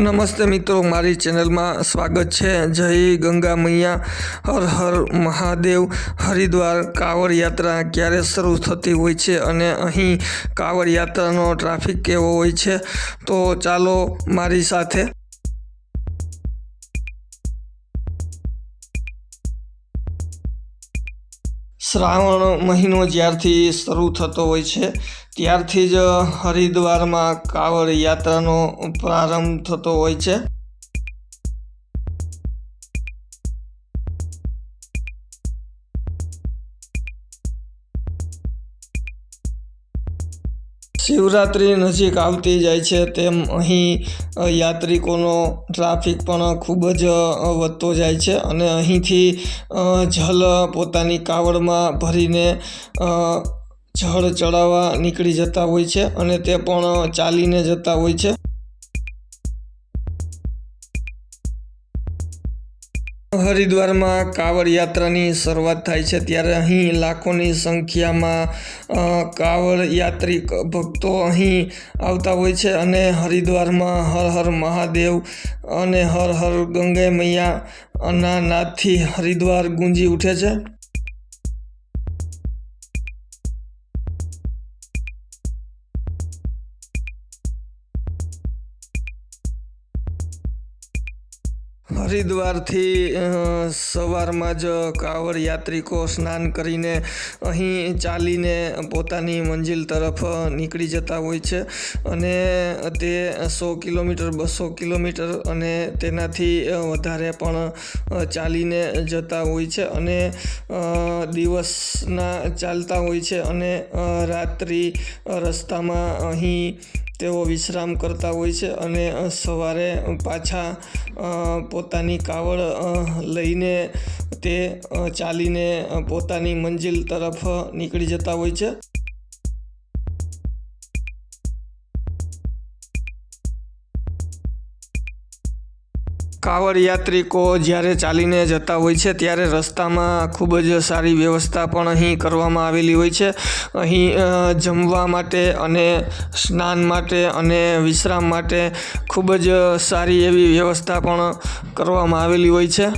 નમસ્તે મિત્રો, મારી ચેનલમાં સ્વાગત છે. જય ગંગા મૈયા, હર હર મહાદેવ. હરિદ્વાર કાવડ યાત્રા ક્યારે શરૂ થતી હોય છે અને અહીં કાવડ યાત્રાનો ટ્રાફિક કેવો હોય છે? તો ચાલો મારી સાથે શ્રાવણ મહિનો જ્યારથી શરૂ થતો હોય છે. ત્યારથી જ હરિદ્વારમાં કાવડ યાત્રાનો પ્રારંભ થતો હોય છે. શિવરાત્રિ નજીક આવતી જાય છે તેમ અહીં યાત્રિકોનો ટ્રાફિક પણ ખૂબ જ વધતો જાય છે અને અહીંથી જલ પોતાની કાવડમાં ભરીને જળ ચડાવવા નીકળી જતા હોય છે અને તે પણ ચાલીને જતા હોય છે. હરિદ્વારમાં કાવડ યાત્રાની શરૂઆત થાય છે ત્યારે અહીં લાખોની સંખ્યામાં કાવડ યાત્રિક ભક્તો અહીં આવતા હોય છે અને હરિદ્વારમાં હર હર મહાદેવ અને હર હર ગંગે મૈયા ના નાદથી હરિદ્વાર ગુંજી ઉઠે છે. હરિદ્વારથી સવારમાં જ કાવડ યાત્રિકો સ્નાન કરીને અહીં ચાલીને પોતાની મંજિલ તરફ નીકળી જતા હોય છે અને તે સો કિલોમીટર, બસો કિલોમીટર અને તેનાથી વધારે પણ ચાલીને જતા હોય છે અને દિવસના ચાલતા હોય છે અને રાત્રિ રસ્તામાં અહીં તેઓ વિશ્રામ કરતા હોય છે અને સવારે પાછા પોતાની કાવડ લઈને તે ચાલીને પોતાની મંજિલ તરફ નીકળી જતા હોય છે. કાવડ યાત્રિકો જ્યારે ચાલીને જતા હોય છે, ત્યારે રસ્તામાં ખૂબ જ સારી વ્યવસ્થા પણ અહીં કરવામાં આવેલી હોય છે. અહીં જમવા માટે અને સ્નાન માટે અને વિશ્રામ માટે ખૂબ જ સારી એવી વ્યવસ્થા પણ કરવામાં આવેલી હોય છે.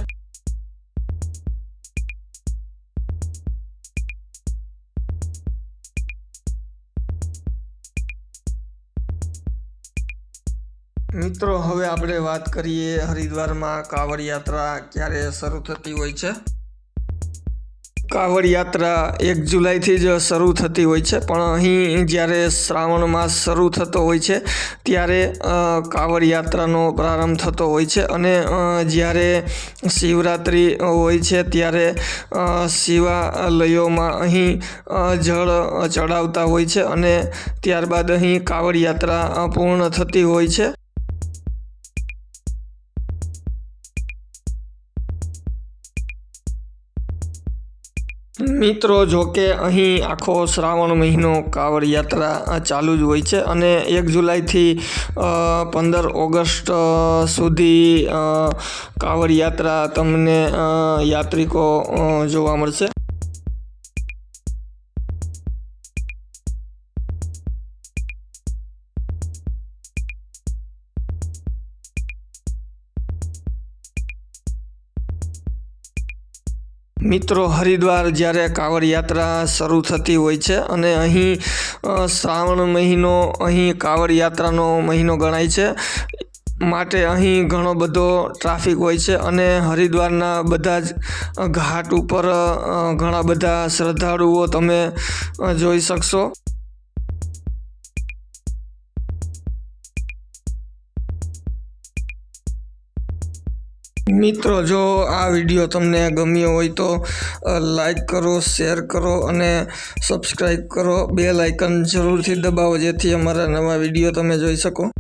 મિત્રો, હવે આપણે વાત કરીએ હરિદ્વારમાં કાવડ યાત્રા ક્યારે શરૂ થતી હોય છે? કાવડ યાત્રા એક જુલાઈથી જ શરૂ થતી હોય છે, પણ અહીં જ્યારે શ્રાવણ માસ શરૂ થતો હોય છે, ત્યારે કાવડ યાત્રાનો પ્રારંભ થતો હોય છે અને જ્યારે શિવરાત્રિ હોય છે, ત્યારે શિવાલયોમાં અહીં જળ ચડાવતા હોય છે અને ત્યારબાદ અહીં કાવડ યાત્રા પૂર્ણ થતી હોય છે. મિત્રો, જો કે અહીં આખો શ્રાવણ મહિનો કાવડ યાત્રા ચાલુ જ હોય છે અને એક જુલાઈથી પંદર ઓગસ્ટ સુધી કાવડ યાત્રા તમને યાત્રિકો જોવા મળશે. મિત્રો, હરિદ્વાર જ્યારે કાંવડ યાત્રા શરૂ થતી હોય છે અને અહીં શ્રાવણ મહિનો અહીં કાંવડ યાત્રાનો મહિનો ગણાય છે, માટે અહીં ઘણો બધો ટ્રાફિક હોય છે અને હરિદ્વારના બધા જ ઘાટ ઉપર ઘણા બધા શ્રદ્ધાળુઓ તમે જોઈ શકશો. મિત્રો, જો આ વીડિયો તમને ગમ્યો હોય તો લાઇક કરો શેર કરો અને સબસ્ક્રાઈબ કરો. બે લાઇકન જરૂરથી દબાવો જેથી અમારા નવા વીડિયો તમે જોઈ શકો.